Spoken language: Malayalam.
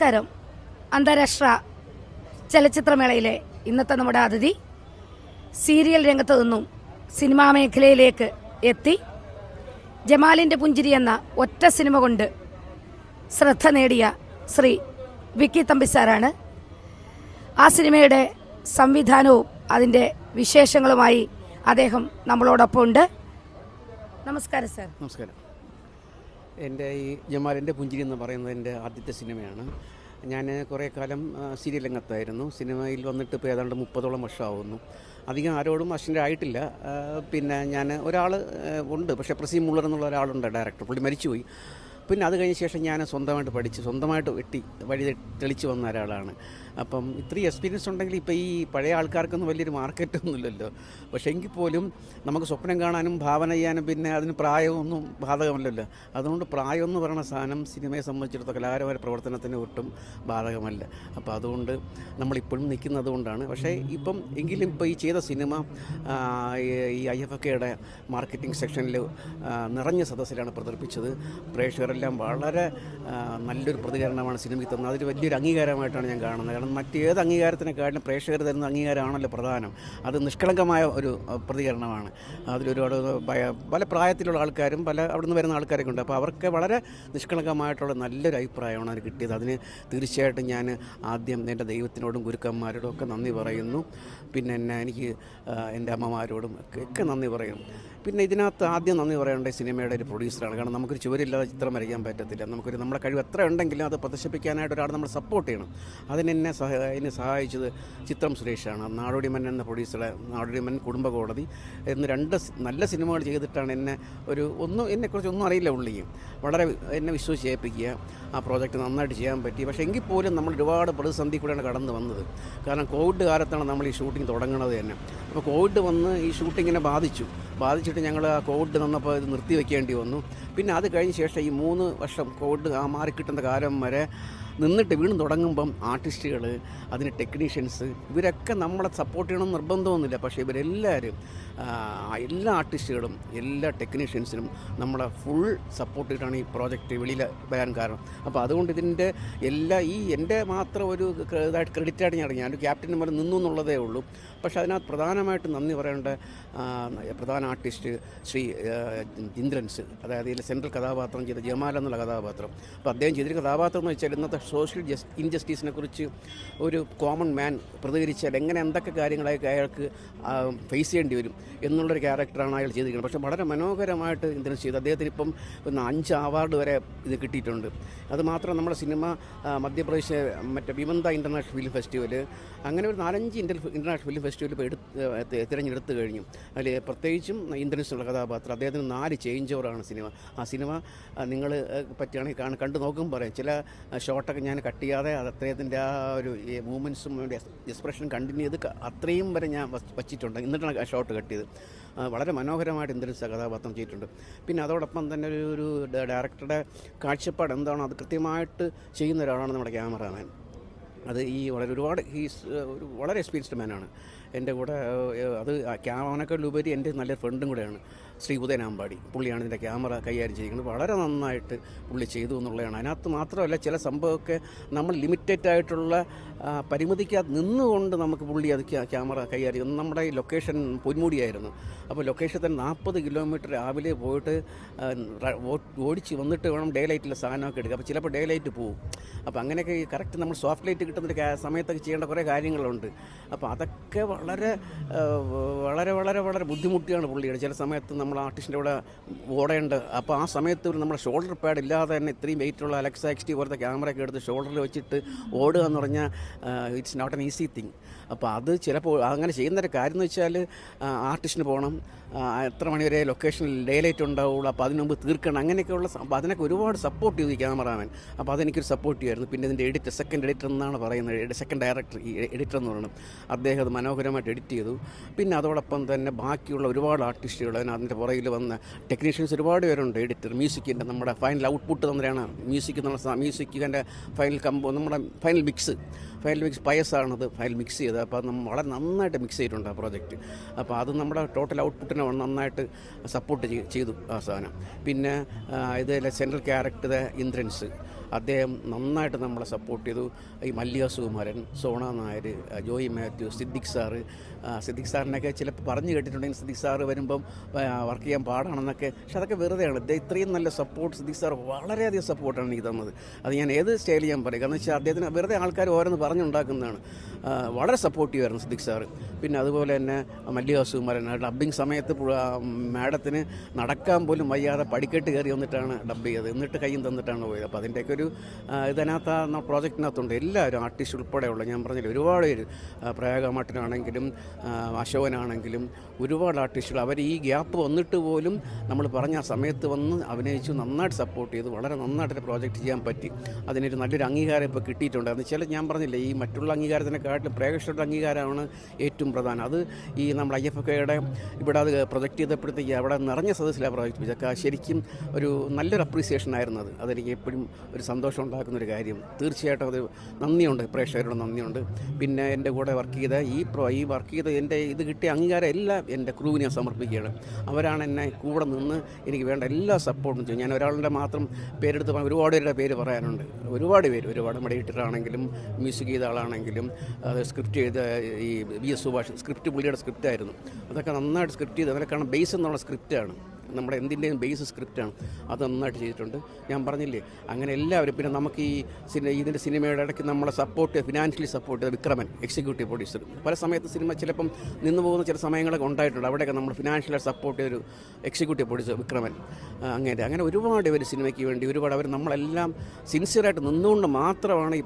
നമസ്കാരം. അന്താരാഷ്ട്ര ചലച്ചിത്രമേളയിലെ ഇന്നത്തെ നമ്മുടെ അതിഥി സീരിയൽ രംഗത്ത് നിന്നും സിനിമാ മേഖലയിലേക്ക് എത്തി. ജമാലിന്റെ പുഞ്ചിരി എന്ന ഒറ്റ സിനിമ കൊണ്ട് ശ്രദ്ധ നേടിയ ശ്രീ വിക്കി തമ്പിസാറാണ് ആ സിനിമയുടെ സംവിധാനവും അതിന്റെ വിശേഷങ്ങളുമായി അദ്ദേഹം നമ്മളോടൊപ്പം ഉണ്ട് നമസ്കാരം സാർ. നമസ്കാരം. എന്റെ ഈ ജമാലിന്റെ പുഞ്ചിരി എന്ന് പറയുന്നത് എന്റെ ആദ്യത്തെ സിനിമയാണ്. ഞാൻ കുറേ കാലം സീരിയൽ രംഗത്തായിരുന്നു. സിനിമയിൽ വന്നിട്ട് ഇപ്പോൾ ഏതാണ്ട് മുപ്പതോളം വർഷമാവുന്നു. അധികം ആരോടും അസിന്റെ ആയിട്ടില്ല. പിന്നെ ഞാൻ ഒരാൾ ഉണ്ട്. പക്ഷേ പ്രസീം മുള്ളർ എന്നുള്ള ഒരാളുണ്ട് ഡയറക്ടർ. പുള്ളി മരിച്ചുപോയി. പിന്നെ അത് കഴിഞ്ഞ ശേഷം ഞാൻ സ്വന്തമായിട്ട് പഠിച്ച് സ്വന്തമായിട്ട് വെട്ടി വഴി തെളിച്ച് വന്ന ഒരാളാണ്. അപ്പം ഇത്രയും എക്സ്പീരിയൻസ് ഉണ്ടെങ്കിൽ ഇപ്പോൾ ഈ പഴയ ആൾക്കാർക്കൊന്നും വലിയൊരു മാർക്കറ്റ് ഒന്നുമില്ലല്ലോ പക്ഷേ എങ്കിൽ പോലും നമുക്ക് സ്വപ്നം കാണാനും ഭാവന ചെയ്യാനും പിന്നെ അതിന് പ്രായമൊന്നും ബാധകമല്ലല്ലോ. അതുകൊണ്ട് പ്രായം എന്ന് പറയുന്ന സാധനം സിനിമയെ സംബന്ധിച്ചിടത്തോളം കലാകാരമായ പ്രവർത്തനത്തിന് ഒട്ടും ബാധകമല്ല. അപ്പോൾ അതുകൊണ്ട് നമ്മളിപ്പോഴും നിൽക്കുന്നത് കൊണ്ടാണ്. പക്ഷേ ഇപ്പം എങ്കിലും ഇപ്പോൾ ഈ ചെയ്ത സിനിമ ഈ- ഐ എഫ് കെയുടെ മാർക്കറ്റിംഗ് സെക്ഷനിൽ നിറഞ്ഞ സദസ്സിലാണ് പ്രദർപ്പിച്ചത് പ്രദർശിപ്പിച്ചത് പ്രേക്ഷകരെല്ലാം വളരെ നല്ലൊരു പ്രതികരണമാണ് സിനിമയ്ക്ക് തന്നത്. അതൊരു വലിയൊരു അംഗീകാരമായിട്ടാണ് ഞാൻ കാണുന്നത്. കാരണം മറ്റേത് അംഗീകാരത്തിനെക്കാട്ടിലും പ്രേക്ഷകർ തരുന്ന അംഗീകാരമാണല്ലോ പ്രധാനം. അത് നിഷ്കളങ്കമായ ഒരു പ്രതികരണമാണ്. അതിലൊരുപാട് പല പ്രായത്തിലുള്ള ആൾക്കാരും പല അവിടെ നിന്ന് വരുന്ന ആൾക്കാരൊക്കെ ഉണ്ട്. അപ്പോൾ അവർക്ക് വളരെ നിഷ്കളങ്കമായിട്ടുള്ള നല്ലൊരു അഭിപ്രായമാണ് അവർ കിട്ടിയത്. അതിന് തീർച്ചയായിട്ടും ഞാൻ ആദ്യം എന്റെ ദൈവത്തിനോടും ഗുരുക്കന്മാരോടും ഒക്കെ നന്ദി പറയുന്നു. പിന്നെ എന്നെ എനിക്ക് എന്റെ അമ്മമാരോടും ഒക്കെ നന്ദി പറയുന്നു. പിന്നെ ഇതിനകത്ത് ആദ്യം നന്ദി പറയേണ്ട സിനിമയുടെ ഒരു പ്രൊഡ്യൂസറാണ്. കാരണം നമുക്കൊരു ചുവരില്ലാതെ ചിത്രം വരയ്ക്കാൻ പറ്റത്തില്ല. നമുക്കൊരു നമ്മുടെ കഴിവ് എത്ര ഉണ്ടെങ്കിലും അത് പ്രദർശിപ്പിക്കാനായിട്ട് ഒരാൾ നമ്മൾ സപ്പോർട്ട് ചെയ്യണം. അതിനെന്നെ സഹ എന്നെ സഹായിച്ചത് ചിത്രം സുരേഷാണ്. നാടോടിമൻ എന്ന പ്രൊഡ്യൂസറെ നാടോടിമൻ കുടുംബ കോടതി എന്ന് രണ്ട് നല്ല സിനിമകൾ ചെയ്തിട്ടാണ് എന്നെ ഒരു ഒന്നും എന്നെക്കുറിച്ച് ഒന്നും അറിയില്ല ഉള്ളിയും വളരെ എന്നെ വിശ്വസിച്ച് ഏൽപ്പിക്കുക ആ പ്രോജക്റ്റ് നന്നായിട്ട് ചെയ്യാൻ പറ്റി. പക്ഷേ എങ്കിൽ പോലും നമ്മൾ ഒരുപാട് പ്രതിസന്ധി കൂടെയാണ് കടന്നു വന്നത്. കാരണം കോവിഡ് കാലത്താണ് നമ്മൾ ഈ ഷൂട്ടിംഗ് തുടങ്ങുന്നത് തന്നെ. അപ്പോൾ കോവിഡ് വന്ന് ഈ ഷൂട്ടിങ്ങിനെ ബാധിച്ചു. ബാധിച്ചിട്ട് ഞങ്ങൾ ആ കോവിഡ് വന്നപ്പോൾ ഇത് നിർത്തി വെക്കേണ്ടി വന്നു. പിന്നെ അത് കഴിഞ്ഞ ശേഷം ഈ മൂന്ന് വർഷം കോവിഡ് ആ മാറിക്കിട്ടുന്ന കാലം വരെ നിന്നിട്ട് വീണ്ടും തുടങ്ങുമ്പം ആർട്ടിസ്റ്റുകൾ അതിന് ടെക്നീഷ്യൻസ് ഇവരൊക്കെ നമ്മളെ സപ്പോർട്ട് ചെയ്യണം നിർബന്ധമൊന്നുമില്ല. പക്ഷേ ഇവരെല്ലാവരും എല്ലാ ആർട്ടിസ്റ്റുകളും എല്ലാ ടെക്നീഷ്യൻസിനും നമ്മളെ ഫുൾ സപ്പോർട്ട് ചെയ്തിട്ടാണ് ഈ പ്രോജക്റ്റ് വെളിയിൽ വരാൻ കാരണം. അപ്പോൾ അതുകൊണ്ട് ഇതിന്റെ എല്ലാ ഈ എന്റെ മാത്രം ഒരു ഇതായിട്ട് ക്രെഡിറ്റായിട്ട് ഞാൻ ഒരു ക്യാപ്റ്റൻ പോലെ നിന്നു എന്നുള്ളതേ ഉള്ളൂ. പക്ഷേ അതിനകത്ത് പ്രധാനമായിട്ട് നന്ദി പറയേണ്ട പ്രധാന ആർട്ടിസ്റ്റ് ശ്രീ ഇന്ദ്രൻസ് അതായത് ഇതിലെ സെൻട്രൽ കഥാപാത്രം ചെയ്ത ജമാൽ എന്നുള്ള കഥാപാത്രം. അപ്പോൾ അദ്ദേഹം ചെയ്തൊരു കഥാപാത്രം എന്ന് വെച്ചാൽ ഇന്നത്തെ സോഷ്യൽ ജസ് ഇൻജസ്റ്റിസിനെ കുറിച്ച് ഒരു കോമൺ മാൻ പ്രതികരിച്ചാൽ എങ്ങനെ എന്തൊക്കെ കാര്യങ്ങളൊക്കെ അയാൾക്ക് ഫേസ് ചെയ്യേണ്ടി വരും എന്നുള്ളൊരു ക്യാരക്ടറാണ് അയാൾ ചെയ്തിരിക്കുന്നത്. പക്ഷേ വളരെ മനോഹരമായിട്ട് ഇന്ദ്രൻസ് ചെയ്തു. അദ്ദേഹത്തിന് ഇപ്പം ഒന്ന് അഞ്ച് അവാർഡ് വരെ ഇത് കിട്ടിയിട്ടുണ്ട്. അതുമാത്രം നമ്മുടെ സിനിമ മധ്യപ്രദേശ് മറ്റേ വിമന്ത ഇന്റർനാഷണൽ ഫിലിം ഫെസ്റ്റിവൽ അങ്ങനെ ഒരു നാലഞ്ച് ഇന്റർ ഇന്റർനാഷണൽ ഫിലിം ഫെസ്റ്റിവൽ ഇപ്പോൾ എടുത്ത് തിരഞ്ഞെടുത്ത് കഴിഞ്ഞു. അതിൽ പ്രത്യേകിച്ചും ഇന്ദ്രൻസുള്ള കഥാപാത്രം. അദ്ദേഹത്തിന് നാല് ചേഞ്ച് ഓവറാണ് സിനിമ. ആ സിനിമ നിങ്ങൾ പറ്റുകയാണെങ്കിൽ കാണ കണ്ടു നോക്കും പറയാം. ചില ഷോട്ടൊക്കെ ഞാൻ കട്ട് ചെയ്യാതെ അത് അദ്ദേഹത്തിന്റെ ആ ഒരു മൂമെൻസും എക്സ്പ്രഷൻ കണ്ടിന്യൂ ചെയ്ത് അത്രയും വരെ ഞാൻ വച്ച് വച്ചിട്ടുണ്ട്. എന്നിട്ടാണ് ഷോട്ട് കട്ട് ചെയ്ത് വളരെ മനോഹരമായിട്ട് ഇന്ദ്രൻസ് കഥാപാത്രം ചെയ്തിട്ടുണ്ട്. പിന്നെ അതോടൊപ്പം തന്നെ ഒരു ഒരു ഡയറക്ടറുടെ കാഴ്ചപ്പാട് എന്താണോ അത് കൃത്യമായിട്ട് ചെയ്യുന്ന ഒരാളാണ് നമ്മുടെ ക്യാമറാമാൻ. അത് ഈ വളരെ ഒരുപാട് ഹീസ് ഒരു വളരെ എക്സ്പീരിയൻസ്ഡ് മാനാണ് എന്റെ കൂടെ അത് ക്യാമറനേക്കാളുപരി എന്റെ നല്ല ഫ്രണ്ടും കൂടെയാണ്. ശ്രീ ഉദയനാമ്പാടി പുള്ളിയാണ് ഇതിന്റെ ക്യാമറ കൈകാര്യം ചെയ്യുന്നത് വളരെ നന്നായിട്ട് പുള്ളി ചെയ്തു എന്നുള്ളതാണ്. അതിനകത്ത് മാത്രമല്ല ചില സംഭവമൊക്കെ നമ്മൾ ലിമിറ്റഡ് ആയിട്ടുള്ള പരിമിതിക്കകത്ത് നിന്നുകൊണ്ട് നമുക്ക് പുള്ളി അത് ക്യാമറ കൈകാര്യം നമ്മുടെ ലൊക്കേഷൻ പൊന്മുടിയായിരുന്നു. അപ്പോൾ ലൊക്കേഷൻ തന്നെ നാൽപ്പത് കിലോമീറ്റർ രാവിലെ പോയിട്ട് ഓടിച്ച് വന്നിട്ട് വേണം ഡേ ലൈറ്റിലെ സാധനമൊക്കെ എടുക്കുക അപ്പോൾ ചിലപ്പോൾ ഡേ ലൈറ്റ് പോകും അപ്പോൾ അങ്ങനെയൊക്കെ ഈ കറക്റ്റ് നമ്മൾ സോഫ്റ്റ് ലൈറ്റ് കിട്ടുന്ന സമയത്തൊക്കെ ചെയ്യേണ്ട കുറേ കാര്യങ്ങളുണ്ട്. അപ്പോൾ അതൊക്കെ വളരെ വളരെ വളരെ വളരെ ബുദ്ധിമുട്ടിയാണ് പുള്ളിയുടെ. ചില സമയത്ത് നമ്മൾ ആർട്ടിസ്റ്റിന്റെ കൂടെ ഓടേണ്ട. അപ്പോൾ ആ സമയത്ത് ഒരു നമ്മുടെ ഷോൾഡർ പാഡ് ഇല്ലാതെ തന്നെ ഇത്രയും വെയിറ്റുള്ള അലക്സ എക്സ്റ്റി പോലത്തെ ക്യാമറയൊക്കെ എടുത്ത് ഷോൾഡറിൽ വെച്ചിട്ട് ഓടുക എന്ന് പറഞ്ഞാൽ it's not an easy thing അപ്പോൾ അത് ചിലപ്പോൾ അങ്ങനെ ചെയ്യുന്നൊരു കാര്യം എന്ന് വെച്ചാൽ ആർട്ടിസ്റ്റിന് പോകണം എത്ര മണിവരെ ലൊക്കേഷനിൽ ഡേ ലൈറ്റ് ഉണ്ടാവുള്ളൂ അപ്പോൾ അതിന് മുമ്പ് തീർക്കണം. അങ്ങനെയൊക്കെയുള്ള അപ്പോൾ അതിനൊക്കെ ഒരുപാട് സപ്പോർട്ട് ചെയ്തു ഈ ക്യാമറാമാൻ അപ്പോൾ അതെനിക്കൊരു സപ്പോർട്ട് ചെയ്യുമായിരുന്നു. പിന്നെ ഇതിന്റെ എഡിറ്റർ സെക്കൻഡ് എഡിറ്റർ എന്നാണ് പറയുന്നത്. സെക്കൻഡ് ഡയറക്ടർ ഈ എഡിറ്റർ എന്ന് പറയുന്നത് അദ്ദേഹം അത് മനോഹരമായിട്ട് എഡിറ്റ് ചെയ്തു. പിന്നെ അതോടൊപ്പം തന്നെ ബാക്കിയുള്ള ഒരുപാട് ആർട്ടിസ്റ്റുകൾ അതിന്റെ പുറകിൽ വന്ന ടെക്നീഷ്യൻസ് ഒരുപാട് പേരുണ്ട് എഡിറ്റർ മ്യൂസിക്കിന്റെ നമ്മുടെ ഫൈനൽ ഔട്ട്പുട്ട് തന്നെയാണ്. മ്യൂസിക് എന്നുള്ള മ്യൂസിക്കിന്റെ ഫൈനൽ കമ്പോ നമ്മുടെ ഫൈനൽ മിക്സ് ഫൈനൽ മിക്സ് പയസാണത് ഫൈനൽ മിക്സ് ചെയ്തത് അപ്പോൾ നമ്മൾ വളരെ നന്നായിട്ട് മിക്സ് ചെയ്തിട്ടുണ്ട് ആ പ്രോജക്റ്റ് അപ്പോൾ അത് നമ്മുടെ ടോട്ടൽ ഔട്ട്പുട്ടിനെ നന്നായിട്ട് സപ്പോർട്ട് ചെയ്തു ആ സാധനം. പിന്നെ ഇതിലെ സെൻട്രൽ ക്യാരക്ടർ ഇന്ദ്രൻസ് അദ്ദേഹം നന്നായിട്ട് നമ്മളെ സപ്പോർട്ട് ചെയ്തു. ഈ മല്ലിക സുകുമാരൻ സോണ നായർ ജോയി മാത്യു സിദ്ദിഖ് സാറ് സിദ്ദിഖ് സാറിനൊക്കെ ചിലപ്പോൾ പറഞ്ഞു കേട്ടിട്ടുണ്ടെങ്കിൽ സിദ്ദിഖ് സാറ് വരുമ്പം വർക്ക് ചെയ്യാൻ പാടാണെന്നൊക്കെ. പക്ഷെ അതൊക്കെ വെറുതെയാണ്. ഇദ്ദേഹം ഇത്രയും നല്ല സപ്പോർട്ട് സിദ്ദിഖ് സാർ വളരെയധികം സപ്പോർട്ടാണ് എനിക്ക് തന്നത്. അത് ഞാൻ ഏത് സ്റ്റൈൽ ഞാൻ പറയും? കാരണം വെച്ചാൽ അദ്ദേഹത്തിന് വെറുതെ ആൾക്കാർ ഓരോന്ന് പറഞ്ഞുണ്ടാക്കുന്നതാണ്. വളരെ സപ്പോർട്ടീവായിരുന്നു സിദ്ദിഖ് സാറ്. പിന്നെ അതുപോലെ തന്നെ മല്ലിക സുകുമാരൻ ഡബ്ബിങ് സമയത്ത് മാഡത്തിന് നടക്കാൻ പോലും വയ്യാതെ പടിക്കെട്ട് കയറി വന്നിട്ടാണ് ഡബ് ചെയ്തത്. എന്നിട്ട് കയ്യും തന്നിട്ടാണ് പോയത്. അപ്പോൾ അതിന്റെയൊക്കെ ഒരു ഇതിനകത്ത് ആ പ്രോജക്റ്റിനകത്തുണ്ട്. എല്ലാവരും ആർട്ടിസ്റ്റ് ഉൾപ്പെടെയുള്ള ഞാൻ പറഞ്ഞില്ല ഒരുപാട് പേര് പ്രയാഗമാട്ടിനാണെങ്കിലും പ്രയാഗ അശോകനാണെങ്കിലും ഒരുപാട് ആർട്ടിസ്റ്റുകൾ അവർ ഈ ഗ്യാപ്പ് വന്നിട്ട് പോലും നമ്മൾ പറഞ്ഞ ആ സമയത്ത് വന്ന് അഭിനയിച്ചു നന്നായിട്ട് സപ്പോർട്ട് ചെയ്തു വളരെ നന്നായിട്ട് പ്രോജക്റ്റ് ചെയ്യാൻ പറ്റി. അതിനൊരു നല്ലൊരു അംഗീകാരം ഇപ്പോൾ കിട്ടിയിട്ടുണ്ട്. എന്ന് വെച്ചാൽ ഞാൻ പറഞ്ഞില്ല ഈ മറ്റുള്ള അംഗീകാരത്തിനെക്കാട്ടിലും പ്രേക്ഷകരുടെ അംഗീകാരമാണ് ഏറ്റവും പ്രധാനം. അത് ഈ നമ്മൾ ഐ എഫ് കെയുടെ ഇവിടെ അത് പ്രൊജക്റ്റ് ചെയ്തപ്പോഴത്തേക്ക് അവിടെ നിറഞ്ഞ സദസ്സിലാണ് പ്രൊജക്റ്റ് ചെയ്തൊക്കെ ശരിക്കും ഒരു നല്ലൊരു അപ്രീസിയേഷൻ ആയിരുന്നു അത്. അതെനിക്ക് എപ്പോഴും ഒരു സന്തോഷം ഉണ്ടാക്കുന്ന ഒരു കാര്യം. തീർച്ചയായിട്ടും അത് നന്ദിയുണ്ട് പ്രേക്ഷകരോട് നന്ദിയുണ്ട്. പിന്നെ എന്റെ കൂടെ വർക്ക് ചെയ്ത ഈ പ്രോ ഈ വർക്ക് ചെയ്ത എന്റെ ഇത് കിട്ടിയ അംഗീകാരം എല്ലാം എന്റെ ക്രൂവിനെ സമർപ്പിക്കുകയാണ്. അവരാണ് എന്നെ കൂടെ നിന്ന് എനിക്ക് വേണ്ട എല്ലാ സപ്പോർട്ടും ചെയ്യും. ഞാൻ ഒരാളുടെ മാത്രം പേരെടുത്ത് പറയാൻ ഒരുപാട് പേരുടെ പേര് പറയാനുണ്ട്. ഒരുപാട് പേര് ഒരുപാട് നമ്മുടെ എഡിറ്ററാണെങ്കിലും മ്യൂസിക് ചെയ്ത ആളാണെങ്കിലും അത് സ്ക്രിപ്റ്റ് ചെയ്ത ഈ വി എസ് സുഭാഷ് സ്ക്രിപ്റ്റ് പുള്ളിയുടെ സ്ക്രിപ്റ്റായിരുന്നു അതൊക്കെ നന്നായിട്ട് സ്ക്രിപ്റ്റ് ചെയ്ത് അതിനൊക്കെ ബേസ് എന്നുള്ള സ്ക്രിപ്റ്റാണ് നമ്മുടെ എന്തിന്റെയും ബേസ് സ്ക്രിപ്റ്റാണ് അത് നന്നായിട്ട് ചെയ്തിട്ടുണ്ട്. ഞാൻ പറഞ്ഞില്ലേ അങ്ങനെ എല്ലാവരും പിന്നെ നമുക്ക് ഈ സിനിമ ഇതിന്റെ സിനിമയുടെ ഇടയ്ക്ക് നമ്മളെ സപ്പോർട്ട് ഫിനാൻഷ്യലി സപ്പോർട്ട് ചെയ്ത വിക്രമൻ എക്സിക്യൂട്ടീവ് പ്രൊഡ്യൂസർ പല സമയത്ത് സിനിമ ചിലപ്പം നിന്ന് പോകുന്ന ചില സമയങ്ങളൊക്കെ ഉണ്ടായിട്ടുണ്ട്. അവിടെയൊക്കെ നമ്മൾ ഫിനാൻഷ്യലി സപ്പോർട്ട് ചെയ്തൊരു എക്സിക്യൂട്ടീവ് പ്രൊഡ്യൂസർ വിക്രമൻ. അങ്ങനെ അങ്ങനെ ഒരുപാട് പേര് സിനിമയ്ക്ക് വേണ്ടി ഒരുപാട് അവർ നമ്മളെല്ലാം സിൻസിയറായിട്ട് നിന്നുകൊണ്ട് മാത്രമാണ് ഈ